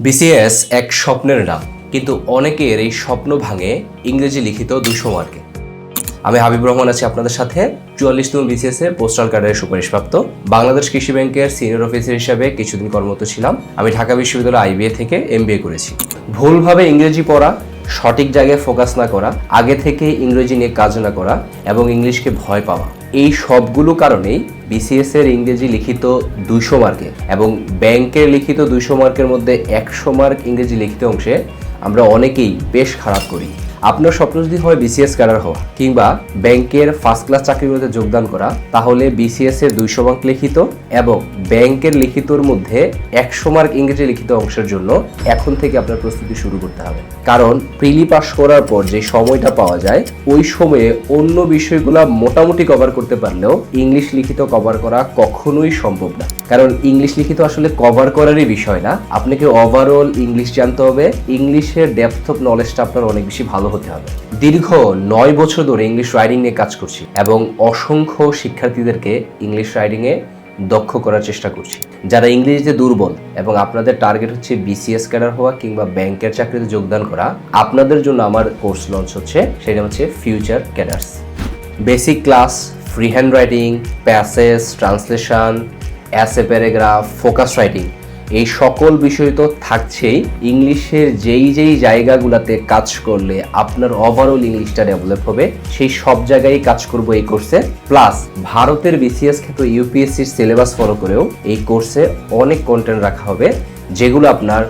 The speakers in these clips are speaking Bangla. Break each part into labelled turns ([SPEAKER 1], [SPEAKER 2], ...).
[SPEAKER 1] বিসিএস এক স্বপ্নের নাম, কিন্তু অনেকের এই স্বপ্ন ভাঙে ইংরেজি লিখিত দুশো মার্কে। আমি হাবিব রহমান আছি আপনাদের সাথে। চুয়াল্লিশতম বিসিএস এর পোস্টাল কার্ডের সুপারিশপ্রাপ্ত। বাংলাদেশ কৃষি ব্যাংকের সিনিয়র অফিসার হিসাবে কিছুদিন কর্মরত ছিলাম। আমি ঢাকা বিশ্ববিদ্যালয় আইবিএ থেকে এমবিএ করেছি। ভুলভাবে ইংরেজি পড়া সঠিক জায়গায় ফোকাস না করা, আগে থেকে ইংরেজি নিয়ে কাজ না করা এবং ইংলিশকে ভয় পাওয়া। এই সবগুলো কারণেই বিসিএস এর ইংরেজি লিখিত দুইশো মার্কে এবং ব্যাংকের লিখিত দুইশো মার্কের মধ্যে একশো মার্ক ইংরেজি লিখিত অংশে আমরা অনেকেই বেশ খারাপ করি। আপনার স্বপ্ন যদি হয় বিসিএস ক্যাডার হওয়া, কিংবা ব্যাংকের ফার্স্ট ক্লাস চাকরিগুলোতে যোগদান করা, তাহলে বিসিএস এর দুইশো মার্ক লিখিত এবং ব্যাংকের লিখিতর মধ্যে একশো মার্ক ইংরেজি লিখিত অংশের জন্য এখন থেকে আপনার প্রস্তুতি শুরু করতে হবে। কারণ প্রিলি পাস করার পর যে সময়টা পাওয়া যায়, ওই সময়ে অন্য বিষয়গুলো মোটামুটি কভার করতে পারলেও ইংলিশ লিখিত কভার করা কখনোই সম্ভব না। কারণ ইংলিশ লিখিত আসলে কভার করারই বিষয় না। আপনাকে ওভারঅল ইংলিশ জানতে হবে। ইংলিশের ডেপথ অফ নলেজটা আপনার অনেক বেশি ভালো হতে হবে। দীর্ঘ নয় বছর ধরে ইংলিশ রাইডিং নিয়ে কাজ করছি এবং অসংখ্য শিক্ষার্থীদেরকে ইংলিশ রাইডিংয়ে দক্ষ করার চেষ্টা করছি। যারা ইংরেজিতে দুর্বল এবং আপনাদের টার্গেট হচ্ছে বিসিএস ক্যাডার হওয়া কিংবা ব্যাংকের চাকরিতে যোগদান করা, আপনাদের জন্য আমার কোর্স লঞ্চ হচ্ছে। সেটা হচ্ছে future cadres basic class free hand writing passage translation essay paragraph focus writing এই সকল বিষয় তো থাকছেই। ইংলিশের যেই যেই জায়গাগুলোতে কাজ করলে আপনার ওভারঅল ইংলিশটা ডেভেলপ হবে, সেই সব জায়গায় কাজ করব এই কোর্সে প্লাস ভারতের বিসিএস ক্ষেত্র ইউপিএসসির সিলেবাস ফলো করেও এই কোর্সে অনেক কন্টেন্ট রাখা হবে, যেগুলো আপনার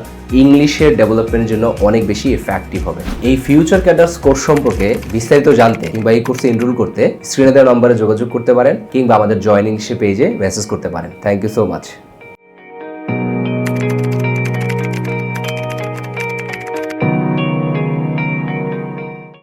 [SPEAKER 1] ইংলিশের ডেভেলপমেন্টের জন্য অনেক বেশি এফেক্টিভ হবে। এই ফিউচার ক্যাডার্স কোর্স সম্পর্কে বিস্তারিত জানতে কিংবা এই কোর্সে এনরোল করতে স্ক্রিনে দেওয়া নম্বরে যোগাযোগ করতে পারেন কিংবা আমাদের জয়েন ইংলিশে পেজে মেসেজ করতে পারেন। Thank you so much